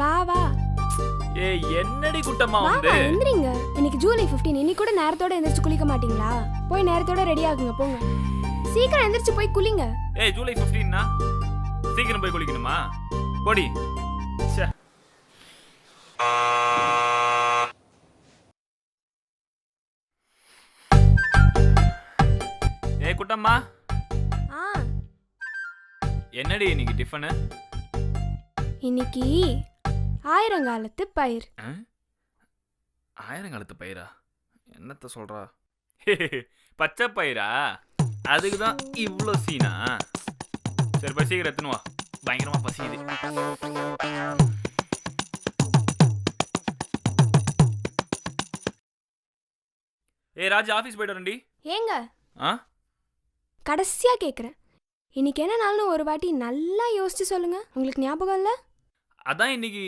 பா வா. ஏய் என்னடி குட்டம்மா வா வந்து வா எந்திரிங்க. இன்னைக்கு ஜூலை 15 இன்னைக்கு கூட நேரத்தோட எந்திரிச்சு குளிக்க மாட்டீங்களா? போய் நேரத்தோட ரெடி ஆகுங்க போங்க. சீக்கிரம் எந்திரிச்சு போய் குளிங்க. ஏய் ஜூலை 15னா சீக்கிரம் போய் குளிக்கணுமா? போடி. ச்சே. ஏய் குட்டம்மா. ஆ. என்னடி இன்னைக்கு டிஃபனு இன்னைக்கு ஆயிரங்காலத்து பயிர். ஆயிரங்காலத்து பயிரா? என்னத்த சொல்றா? பச்சை பயிரா? அதுக்கு தான் இவ்வளோ சீனா? சரி போய் சீக்கிரம் எத்துன்னு வா. பயங்கரமா பசிக்குது. ஏய் ராஜ் ஆஃபீஸ் போயிட்டு வரேன்டி. ஏங்க? ஆ? கடைசியா கேக்குறேன். இன்னைக்கு என்ன நாள்னு ஒரு வாட்டி நல்லா யோசிச்சு சொல்லுங்க. உங்களுக்கு ஞாபகம் இல்ல? அதான் இன்னைக்கு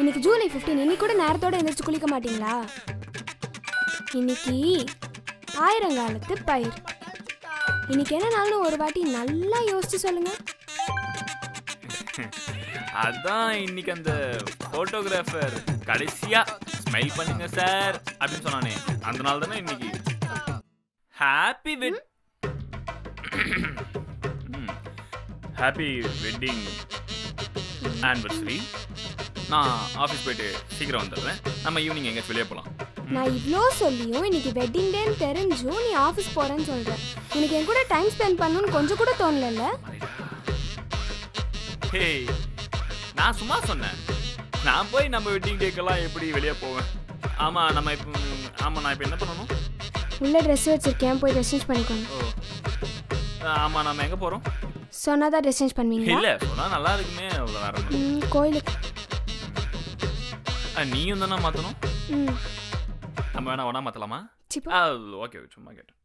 இன்னைக்கு ஜூலை 15 இன்னைக்கு கூட நேரத்தோட எந்திரிச்சு குளிக்க மாட்டீங்களா? இன்னைக்கு ஆயிரங்காலத்து பயிர். இன்னைக்கு என்ன நாள்னு ஒரு வாட்டி நல்லா யோசிச்சு சொல்லுங்க. அதான் இன்னைக்கு அந்த போட்டோகிராஃபர் கடைசியா ஸ்மைல் பண்ணுங்க சார் அப்படின்னு சொன்னானே. அந்த நாள் தானே இன்னைக்கு? Happy wed happy wedding anniversary நான் ஆஃபீஸ் போயிட்டு சீக்கிரம் வந்துடுறேன். நம்ம ஈவினிங் எங்கேயாச்சும் வெளியே போகலாம் நான் இவ்ளோ சொல்லியும் இன்னைக்கு வெட்டிங் டேன்னு தெரிஞ்சும் நீ ஆஃபீஸ் போறேன்னு சொல்ற. உனக்கு என் கூட டைம் ஸ்பெண்ட் பண்ணணும்னு கொஞ்சம் கூட தோணல ஹேய் நான் சும்மா சொன்னேன். நான் போய் நம்ம வெட்டிங் டேக்கெல்லாம் எப்படி வெளியே போவேன்? ஆமாம் நம்ம இப்போ ஆமாம் நான் இப்போ என்ன பண்ணணும்? உள்ள ட்ரெஸ் வச்சிருக்கேன் போய் ட்ரெஸ் சேஞ்ச் பண்ணிக்கோங்க. ஓ. ஆமாம் நம்ம எங்கே போகிறோம் சொன்னாதான் ட்ரெஸ் சேஞ்ச் பண்ணுவீங்களா? இல்ல சொன்னா நல்லா இருக்குமே அவ்வளவு வேற கோயிலுக்கு. நீயும் தானே மாத்தணும்? நம்ம வேணா சிப்பா. ஆ ஓகே சும்மா கேட்டேன்.